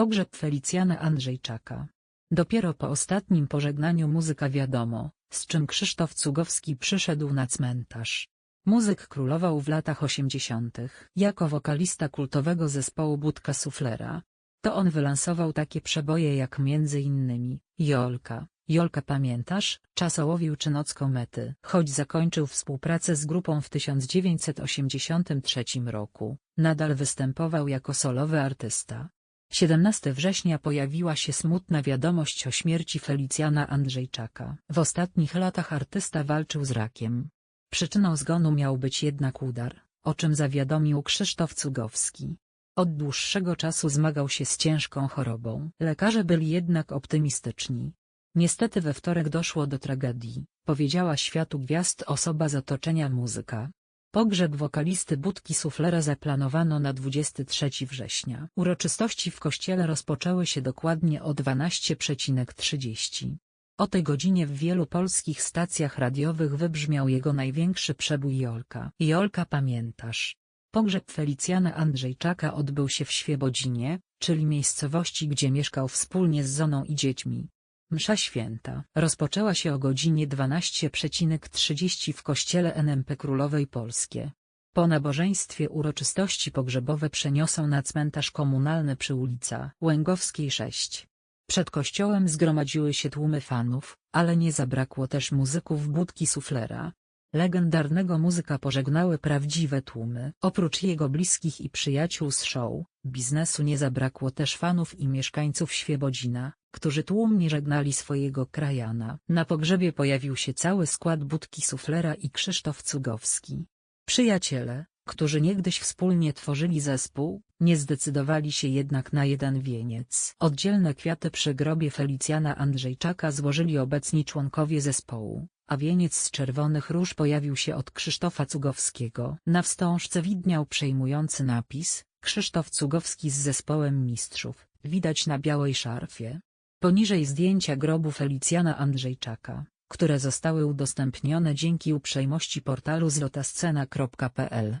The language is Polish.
Pogrzeb Felicjana Andrzejczaka. Dopiero po ostatnim pożegnaniu muzyka wiadomo, z czym Krzysztof Cugowski przyszedł na cmentarz. Muzyk królował w latach 80. jako wokalista kultowego zespołu Budka Suflera. To on wylansował takie przeboje jak między innymi Jolka, Jolka pamiętasz, Czasołowił czy Noc komety. Choć zakończył współpracę z grupą w 1983 roku, nadal występował jako solowy artysta. 17 września pojawiła się smutna wiadomość o śmierci Felicjana Andrzejczaka. W ostatnich latach artysta walczył z rakiem. Przyczyną zgonu miał być jednak udar, o czym zawiadomił Krzysztof Cugowski. Od dłuższego czasu zmagał się z ciężką chorobą. Lekarze byli jednak optymistyczni. Niestety we wtorek doszło do tragedii, powiedziała światu gwiazd osoba z otoczenia muzyka. Pogrzeb wokalisty Budki Suflera zaplanowano na 23 września. Uroczystości w kościele rozpoczęły się dokładnie o 12.30. O tej godzinie w wielu polskich stacjach radiowych wybrzmiał jego największy przebój Jolka. Jolka pamiętasz. Pogrzeb Felicjana Andrzejczaka odbył się w Świebodzinie, czyli miejscowości gdzie mieszkał wspólnie z Zoną i dziećmi. Msza święta rozpoczęła się o godzinie 12.30 w kościele NMP Królowej Polskie. Po nabożeństwie uroczystości pogrzebowe przeniosą na cmentarz komunalny przy ulica Łęgowskiej 6. Przed kościołem zgromadziły się tłumy fanów, ale nie zabrakło też muzyków budki suflera. Legendarnego muzyka pożegnały prawdziwe tłumy. Oprócz jego bliskich i przyjaciół z show, biznesu nie zabrakło też fanów i mieszkańców Świebodzina, którzy tłumnie żegnali swojego krajana. Na pogrzebie pojawił się cały skład budki suflera i Krzysztof Cugowski. Przyjaciele, którzy niegdyś wspólnie tworzyli zespół, nie zdecydowali się jednak na jeden wieniec. Oddzielne kwiaty przy grobie Felicjana Andrzejczaka złożyli obecni członkowie zespołu, a wieniec z czerwonych róż pojawił się od Krzysztofa Cugowskiego. Na wstążce widniał przejmujący napis, Krzysztof Cugowski z zespołem mistrzów, widać na białej szarfie. Poniżej zdjęcia grobu Felicjana Andrzejczaka, które zostały udostępnione dzięki uprzejmości portalu zlotascena.pl.